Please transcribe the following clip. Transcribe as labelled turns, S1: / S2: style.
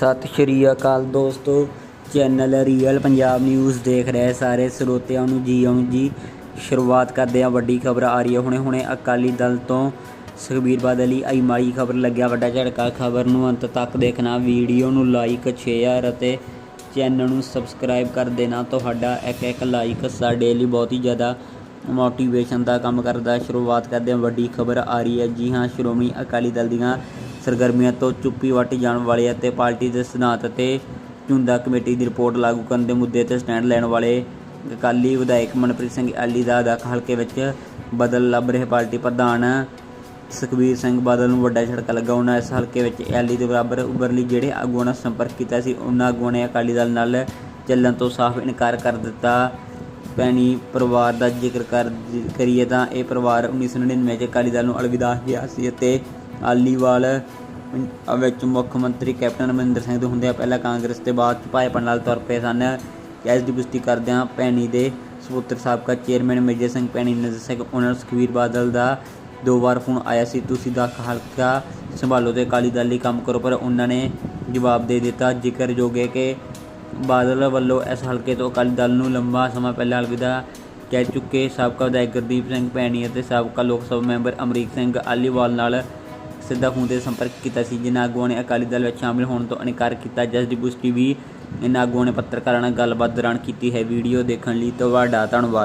S1: ਸਤਿ ਸ਼੍ਰੀ ਅਕਾਲ ਦੋਸਤੋ। Channel real Punjab news ਦੇਖ ਰਹੇ ਸਾਰੇ ਸਰੋਤਿਆਂ ਨੂੰ ਜੀ ਆਉਣ ਜੀ। ਸ਼ੁਰੂਆਤ ਕਰਦੇ ਆ ਵੱਡੀ ਖਬਰ ਆ ਰਹੀ ਹੈ। ਹੁਣੇ ਹੁਣੇ ਅਕਾਲੀ ਦਲ ਤੋਂ ਸੁਖਬੀਰ ਬਾਦਲ ਲਈ ਆਈ ਮਾੜੀ ਖਬਰ ਲੱਗਿਆ। ਵੱਡਾ ਝਟਕਾ ਖਬਰ ਨੂੰ ਅੰਤ ਤੱਕ ਦੇਖਣਾ। ਵੀਡੀਓ ਨੂੰ ਲਾਈਕ ਸ਼ੇਅਰ ਅਤੇ ਚੈਨਲ ਨੂੰ ਸਬਸਕ੍ਰਾਈਬ ਕਰ ਦੇਣਾ। ਤੁਹਾਡਾ ਇੱਕ ਇੱਕ ਲਾਈਕ ਸਾਡੇ ਲਈ ਬਹੁਤ ਹੀ ਜ਼ਿਆਦਾ ਮੋਟੀਵੇਸ਼ਨ ਦਾ ਕੰਮ ਕਰਦਾ। ਸ਼ੁਰੂਆਤ ਕਰਦੇ ਹਾਂ। ਵੱਡੀ ਖਬਰ ਆ ਰਹੀ ਹੈ। ਜੀ ਹਾਂ, ਸ਼੍ਰੋਮਣੀ ਅਕਾਲੀ ਦਲ ਦੀਆਂ ਸਰਗਰਮੀਆਂ ਤੋਂ ਚੁੱਪੀ ਵੱਟ ਜਾਣ ਵਾਲੇ ਅਤੇ ਪਾਰਟੀ ਦੇ ਸਿਧਾਂਤ ਅਤੇ ਝੁੰਦਾ ਕਮੇਟੀ ਦੀ ਰਿਪੋਰਟ ਲਾਗੂ ਕਰਨ ਦੇ ਮੁੱਦੇ ਤੇ ਸਟੈਂਡ ਲੈਣ ਵਾਲੇ ਅਕਾਲੀ ਵਿਧਾਇਕ ਮਨਪ੍ਰੀਤ ਸਿੰਘ ਐਲੀ ਦਾ ਅਦਾਖ ਹਲਕੇ ਵਿੱਚ ਬਦਲ ਲੱਭ ਰਹੇ ਪਾਰਟੀ ਪ੍ਰਧਾਨ ਸੁਖਬੀਰ ਸਿੰਘ ਬਾਦਲ ਨੂੰ ਵੱਡਾ ਝਟਕਾ ਲੱਗਾ। ਉਹਨਾਂ ਇਸ ਹਲਕੇ ਵਿੱਚ ਐਲੀ ਦੇ ਬਰਾਬਰ ਉੱਭਰ ਜਿਹੜੇ ਆਗੂਆਂ ਨਾਲ ਸੰਪਰਕ ਕੀਤਾ ਸੀ, ਉਹਨਾਂ ਆਗੂਆਂ ਨੇ ਅਕਾਲੀ ਦਲ ਨਾਲ ਚੱਲਣ ਤੋਂ ਸਾਫ਼ ਇਨਕਾਰ ਕਰ ਦਿੱਤਾ। ਪੈਣੀ ਪਰਿਵਾਰ ਦਾ ਜ਼ਿਕਰ ਕਰੀਏ ਤਾਂ ਇਹ ਪਰਿਵਾਰ 1999 ਚ ਅਕਾਲੀ ਦਲ ਨੂੰ ਅਲਵਿਦਾ ਕਿਹਾ ਸੀ ਅਤੇ ਆਲੀਵਾਲ ਵਿੱਚ ਮੁੱਖ ਮੰਤਰੀ ਕੈਪਟਨ ਅਮਰਿੰਦਰ ਸਿੰਘ ਦੇ ਹੁੰਦਿਆਂ ਪਹਿਲਾਂ ਕਾਂਗਰਸ ਤੇ ਬਾਅਦ ਚ ਭਾਜਪਾ ਨਾਲ ਤੁਰ ਪਏ ਸਨ। ਇਸ ਦੀ ਪੁਸ਼ਟੀ ਕਰਦਿਆਂ ਭੈਣੀ ਦੇ ਸਪੁੱਤਰ ਸਾਬਕਾ ਚੇਅਰਮੈਨ ਮੇਜਰ ਸਿੰਘ ਭੈਣੀ ਨੇ ਦੱਸਿਆ ਕਿ ਉਹਨਾਂ ਨੂੰ ਸੁਖਬੀਰ ਬਾਦਲ ਦਾ ਦੋ ਵਾਰ ਫੋਨ ਆਇਆ ਸੀ, ਤੁਸੀਂ ਦਾ ਹਲਕਾ ਸੰਭਾਲੋ ਤੇ ਅਕਾਲੀ ਦਲ ਲਈ ਕੰਮ ਕਰੋ। ਪਰ ਉਹਨਾਂ ਨੇ ਜਵਾਬ ਦੇ ਦਿੱਤਾ ਜ਼ਿਕਰਯੋਗ ਹੈ ਕਿ ਬਾਦਲ ਵੱਲੋਂ ਇਸ ਹਲਕੇ ਤੋਂ ਅਕਾਲੀ ਦਲ ਨੂੰ ਲੰਬਾ ਸਮਾਂ ਪਹਿਲਾਂ ਅਲਵਿਦਾ ਕਹਿ ਚੁੱਕੇ ਸਾਬਕਾ ਵਿਧਾਇਕ ਗੁਰਦੀਪ ਸਿੰਘ ਭੈਣੀ ਅਤੇ ਸਾਬਕਾ ਲੋਕ ਸਭਾ ਮੈਂਬਰ ਅਮਰੀਕ ਸਿੰਘ ਆਲੀਵਾਲ ਨਾਲ ਸਿੱਧਾ ਫੋਨ ਤੇ ਸੰਪਰਕ ਕੀਤਾ ਸੀ, ਜਿਨ੍ਹਾਂ ਆਗੂਆਂ ਨੇ ਅਕਾਲੀ ਦਲ ਵਿੱਚ ਸ਼ਾਮਿਲ ਹੋਣ ਤੋਂ ਇਨਕਾਰ ਕੀਤਾ। ਜਿਸ ਦੀ ਪੁਸ਼ਟੀ ਵੀ ਇਹਨਾਂ ਆਗੂਆਂ ਨੇ ਪੱਤਰਕਾਰਾਂ ਨਾਲ ਗੱਲਬਾਤ ਦੌਰਾਨ ਕੀਤੀ ਹੈ। ਵੀਡੀਓ ਦੇਖਣ ਲਈ ਤੁਹਾਡਾ ਧੰਨਵਾਦ।